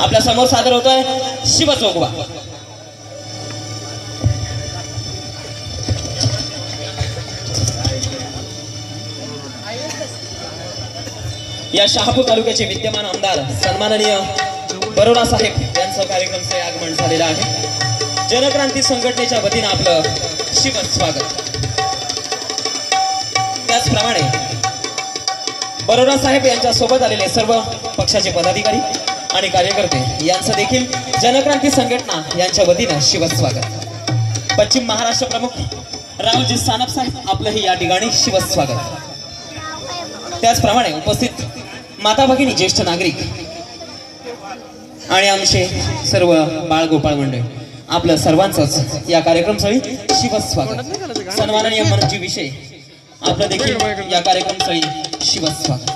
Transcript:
आपल्यासमोर सादर होतोय शिव चौकबा या शहापूर तालुक्याचे विद्यमान आमदार सन्माननीय बरोडा साहेब यांचं कार्यक्रमचे आगमन झालेलं आहे. जनक्रांती संघटनेच्या वतीनं आपलं शिव स्वागत. त्याचप्रमाणे बरोडा साहेब यांच्या सोबत आलेले सर्व पक्षाचे पदाधिकारी आणि कार्यकर्ते यांचं देखील जनक्रांती संघटना यांच्या वतीनं शिवस्वागत. पश्चिम महाराष्ट्र प्रमुख रावजी सानप साहेब आपलंही या ठिकाणी शिवस्वागत. त्याचप्रमाणे उपस्थित माता भगिनी ज्येष्ठ नागरिक आणि आमचे सर्व बाळगोपाळ मंडळ आपलं सर्वांचंच या कार्यक्रमस्थळी शिवस्वागत. सन्माननीय मनजी विषय आपलं देखील या कार्यक्रमस्थळी शिवस्वागत.